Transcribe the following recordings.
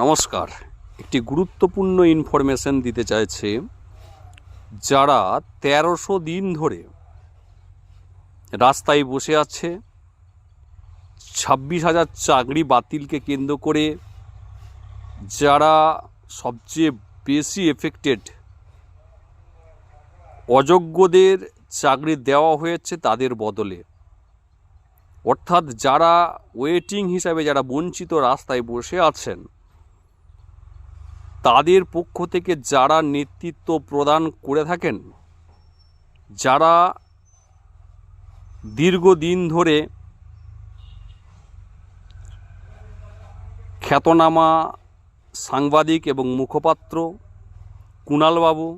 নমস্কার। একটি গুরুত্বপূর্ণ ইনফরমেশন দিতে চাইছে যারা তেরোশো দিন ধরে রাস্তায় বসে আছে, ছাব্বিশ হাজার চাকরি বাতিলকে কেন্দ্র করে, যারা সবচেয়ে বেশি এফেক্টেড অযোগ্যদের চাকরি দেওয়া হয়েছে তাদের বদলে। অর্থাৎ যারা ওয়েটিং হিসাবে যারা বঞ্চিত রাস্তায় বসে আছেন তাদের পক্ষ থেকে যারা নেতৃত্ব প্রদান করে থাকেন, যারা দীর্ঘদিন ধরে খ্যাতনামা সাংবাদিক এবং মুখপাত্র, কুণালবাবু,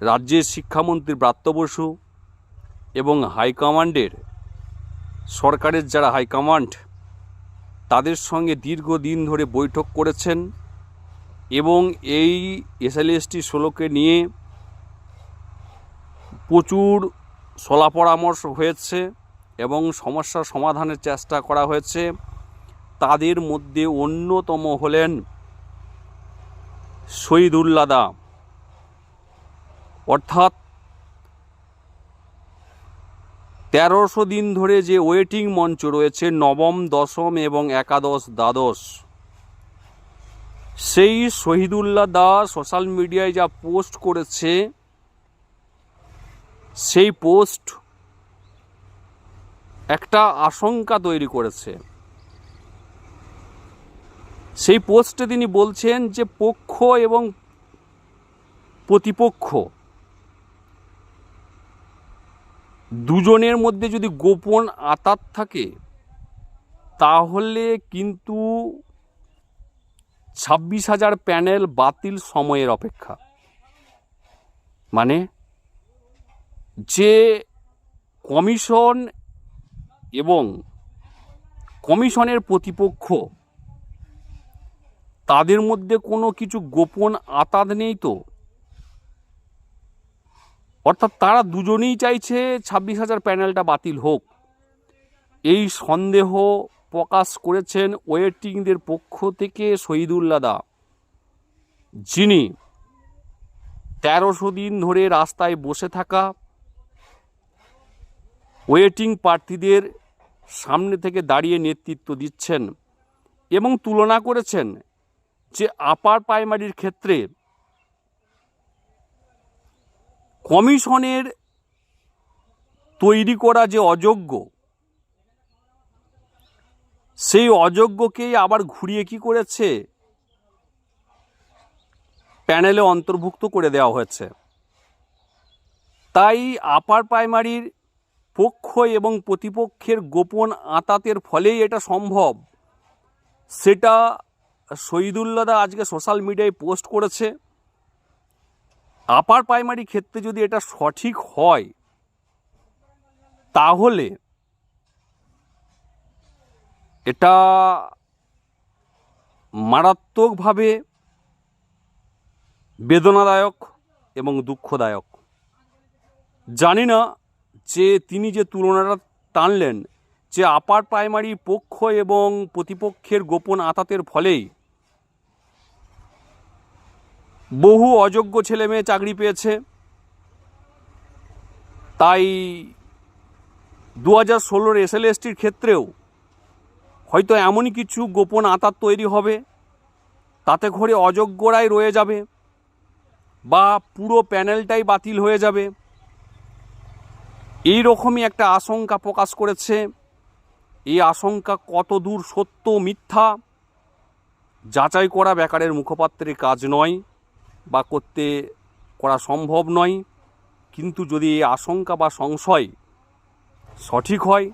রাজ্যের শিক্ষামন্ত্রী ব্রাত্য বসু এবং হাইকমান্ডের, সরকারের যারা হাইকমান্ড, তাদের সঙ্গে দীর্ঘদিন ধরে বৈঠক করেছেন। এবং এই এসএলএসটি ষোলোকে নিয়ে প্রচুর সলা পরামর্শ হয়েছে এবং সমস্যা সমাধানের চেষ্টা করা হয়েছে। তাদের মধ্যে অন্যতম হলেন শহীদুল্লাদা অর্থাৎ তেরোশো দিন ধরে যে ওয়েটিং মঞ্চ রয়েছে, নবম, দশম এবং একাদশ, দ্বাদশ। সেই শহীদুল্লাহ দা সোশ্যাল মিডিয়ায় যা পোস্ট করেছে, সেই পোস্ট একটা আশঙ্কা তৈরি করেছে। সেই পোস্টে তিনি বলছেন যে পক্ষ এবং প্রতিপক্ষ দুজনের মধ্যে যদি গোপন আতাত থাকে, তাহলে কিন্তু ছাব্বিশ হাজার প্যানেল বাতিল সময়ের অপেক্ষা। মানে যে কমিশন এবং কমিশনের প্রতিপক্ষ, তাদের মধ্যে কোনো কিছু গোপন আতাদ নেই তো? অর্থাৎ তারা দুজনেই চাইছে ছাব্বিশ হাজার প্যানেলটা বাতিল হোক। এই সন্দেহ প্রকাশ করেছেন ওয়েটিংদের পক্ষ থেকে শহীদুল্লাহ দা যিনি তেরোশো দিন ধরে রাস্তায় বসে থাকা ওয়েটিং প্রার্থীদের সামনে থেকে দাঁড়িয়ে নেতৃত্ব দিচ্ছেন এবং তুলনা করেছেন যে আপার প্রাইমারির ক্ষেত্রে কমিশনের তৈরি করা যে অযোগ্য সেই অযোগ্যকেই আবার ঘুরিয়ে কি করেছে? প্যানেলে অন্তর্ভুক্ত করে দেওয়া হয়েছে। তাই আপার প্রাইমারির পক্ষ এবং প্রতিপক্ষের গোপন আতাতের ফলেই এটা সম্ভব। সেটা শহীদুল্লাদা আজকে সোশ্যাল মিডিয়ায় পোস্ট করেছে। আপার প্রাইমারি ক্ষেত্রে যদি এটা সঠিক হয়, তাহলে এটা মারাত্মকভাবে বেদনাদায়ক এবং দুঃখদায়ক। জানি না যে তিনি যে তুলনাটা টানলেন, যে আপার প্রাইমারি পক্ষ এবং প্রতিপক্ষের গোপন আতাতের ফলেই বহু অযোগ্য ছেলে মেয়ে চাকরি পেয়েছে। তাই দু হাজার ষোলোর এসএলএসটির ক্ষেত্রেও হয়তো এমনই কিছু গোপন আতার তৈরি হবে, তাতে করে অযোগ্যরাই রয়ে যাবে বা পুরো প্যানেলটাই বাতিল হয়ে যাবে। এই রকমই একটা আশঙ্কা প্রকাশ করেছে। এই আশঙ্কা কত দূর সত্য মিথ্যা, যাচাই করা বেকারের মুখপাত্রের কাজ নয় বা করতে করা সম্ভব নয়। কিন্তু যদি এই আশঙ্কা বা সংশয় সঠিক হয়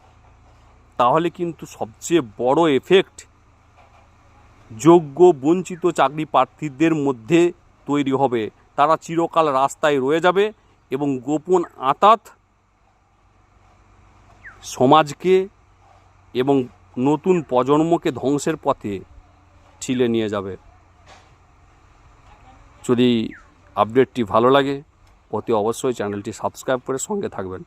তাহলে কিন্তু সবচেয়ে বড় এফেক্ট যোগ্য, বঞ্চিত চাকরি প্রার্থীদের মধ্যে তৈরি হবে। তারা চিরকাল রাস্তায় রয়ে যাবে এবং গোপন আতাত সমাজকে এবং নতুন প্রজন্মকে ধ্বংসের পথে ঠেলে নিয়ে যাবে। যদি আপডেটটি ভালো লাগে, অতি অবশ্যই চ্যানেলটি সাবস্ক্রাইব করে সঙ্গে থাকবেন।